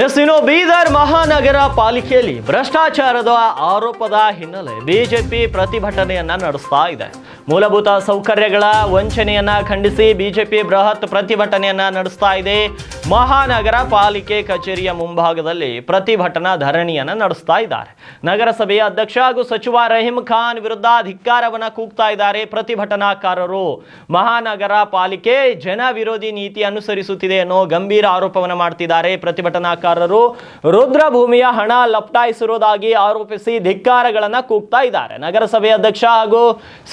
S ಇನ್ನು ಬೀದರ್ ಮಹಾನಗರ ಪಾಲಿಕೆಯಲ್ಲಿ ಭ್ರಷ್ಟಾಚಾರದ ಆರೋಪದ ಹಿನ್ನೆಲೆ ಬಿಜೆಪಿ ಪ್ರತಿಭಟನೆಯನ್ನ ನಡೆಸ್ತಾ ಇದೆ. ಮೂಲಭೂತ ಸೌಕರ್ಯಗಳ ವಂಚನೆಯನ್ನ ಖಂಡಿಸಿ ಬಿಜೆಪಿ ಬೃಹತ್ ಪ್ರತಿಭಟನೆಯನ್ನ ನಡೆಸ್ತಾ ಇದೆ. ಮಹಾನಗರ ಪಾಲಿಕೆ ಕಚೇರಿಯ ಮುಂಭಾಗದಲ್ಲಿ ಪ್ರತಿಭಟನಾ ಧರಣಿಯನ್ನ ನಡೆಸ್ತಾ ಇದ್ದಾರೆ. ನಗರಸಭೆಯ ಅಧ್ಯಕ್ಷ ಹಾಗೂ ಸಚಿವ ರಹೀಂ ಖಾನ್ ವಿರುದ್ಧ ಧಿಕ್ಕಾರವನ್ನ ಕೂಗ್ತಾ ಇದ್ದಾರೆ ಪ್ರತಿಭಟನಾಕಾರರು. ಮಹಾನಗರ ಪಾಲಿಕೆ ಜನ ವಿರೋಧಿ ನೀತಿ ಅನುಸರಿಸುತ್ತಿದೆ ಅನ್ನೋ ಗಂಭೀರ ಆರೋಪವನ್ನು ಮಾಡ್ತಿದ್ದಾರೆ ಪ್ರತಿಭಟನಾಕಾರರು ರುದ್ರಭೂಮಿಯ ಹಣ ಲಪ್ಟಾಯಿಸಿರುವುದಾಗಿ ಆರೋಪಿಸಿ ಧಿಕ್ಕಾರಗಳನ್ನು ಕೂಗ್ತಾ ಇದ್ದಾರೆ. ನಗರಸಭೆ ಅಧ್ಯಕ್ಷ ಹಾಗೂ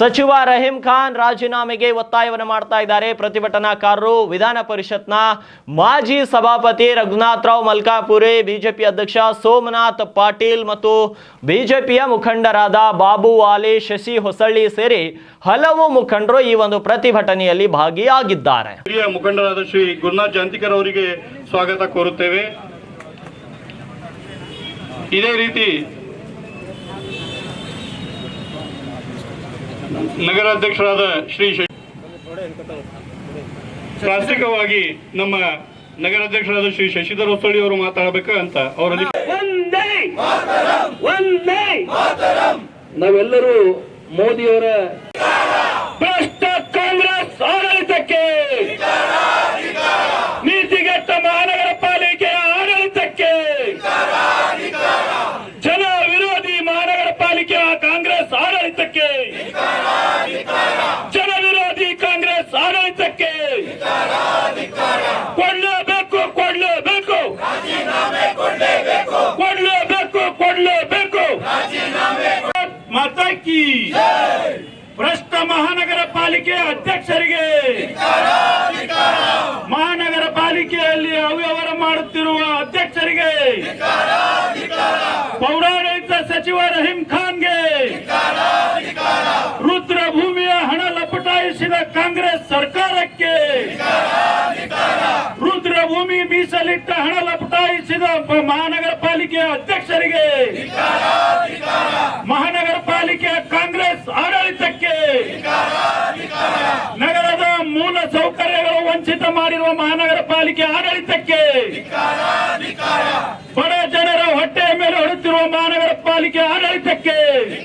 ಸಚಿವ ರಹೀಂ ಖಾನ್ ರಾಜೀನಾಮೆಗೆ ಒತ್ತಾಯವನ್ನು ಮಾಡ್ತಾ ಇದ್ದಾರೆ. ಪ್ರತಿಭಟನಾಕಾರರು ವಿಧಾನ ಪರಿಷತ್ನ ಮಾಜಿ ಸಭಾಪತಿ ರಘುನಾಥ್ ರಾವ್ ಮಲ್ಕಾಪುರಿ, ಬಿಜೆಪಿ ಅಧ್ಯಕ್ಷ ಸೋಮನಾಥ್ ಪಾಟೀಲ್ ಮತ್ತು ಬಿಜೆಪಿಯ ಮುಖಂಡರಾದ ಬಾಬು ವಾಲಿ, ಶಶಿ ಹೊಸಳ್ಳಿ ಸೇರಿ ಹಲವು ಮುಖಂಡರು ಈ ಒಂದು ಪ್ರತಿಭಟನೆಯಲ್ಲಿ ಭಾಗಿಯಾಗಿದ್ದಾರೆ. ಮುಖಂಡರಾದ ಶ್ರೀ ಗುರುನಾಥ್ ಜಾಂತಿಕರ್ ಅವರಿಗೆ ಸ್ವಾಗತ ಕೋರುತ್ತೇವೆ. ಇದೇ ರೀತಿ ನಗರಾಧ್ಯಕ್ಷರಾದ ಶ್ರೀ ಪ್ರಾಸ್ತಿಕವಾಗಿ ನಮ್ಮ ನಗರಾಧ್ಯಕ್ಷರಾದ ಶ್ರೀ ಶಶಿಧರ್ ಹೊಸಳ್ಳಿ ಅವರು ಮಾತಾಡಬೇಕು ಅಂತ ಒಂದೇ ನಾವೆಲ್ಲರೂ ಮೋದಿಯವರ ಭ್ರಷ್ಟ ಕಾಂಗ್ರೆಸ್ ಆಡಳಿತಕ್ಕೆ ನೀತಿಗೆಟ್ಟ ಮಹಾನಗರ ಪಾಲಿಕೆಯ ಆಡಳಿತಕ್ಕೆ ಜನ ವಿರೋಧಿ ಕಾಂಗ್ರೆಸ್ ಆಡಳಿತಕ್ಕೆ. ಜನ ವಿರೋಧಿ ಕಾಂಗ್ರೆಸ್ ಆಡಳಿತಕ್ಕೆ. ಕೊಡ್ಲೇಬೇಕು ಕೊಡ್ಲೇಬೇಕು. ಕೊಡ್ಲೇಬೇಕು ಕೊಡ್ಲೇಬೇಕು. ಮತಕ್ಕಿ ಭ್ರಷ್ಟ ಮಹಾನಗರ ಪಾಲಿಕೆ ಅಧ್ಯಕ್ಷರಿಗೆ. ಮಹಾನಗರ ಪಾಲಿಕೆಯಲ್ಲಿ ಅವ್ಯವಹಾರ ಮಾಡುತ್ತಿರುವ ಅಧ್ಯಕ್ಷರಿಗೆ. ಪೌರಾಡಳಿತ ಸಚಿವ ರಹೀಂ ಖಾನ್ಗೆ ರುದ್ರ ಭೂಮಿಯ ಹಣ ಲಪಟಾಯಿಸಿದ ಕಾಂಗ್ರೆಸ್ ಸರ್ಕಾರಕ್ಕೆ ರುದ್ರ ಭೂಮಿ ಮೀಸಲಿಟ್ಟ ಹಣ ಲಪಟಾಯಿಸಿದ ಮಹಾನಗರ ಪಾಲಿಕೆಯ ಅಧ್ಯಕ್ಷರಿಗೆ ಮಹಾನಗರ ಪಾಲಿಕೆಯ ಕಾಂಗ್ರೆಸ್ ಆಡಳಿತಕ್ಕೆ ನಗರದ ಮೂಲ ಸೌಕರ್ಯಗಳು ವಂಚಿತ ಮಾಡಿರುವ ಮಹಾನಗರ ಪಾಲಿಕೆ ಆಡಳಿತಕ್ಕೆ Lakers.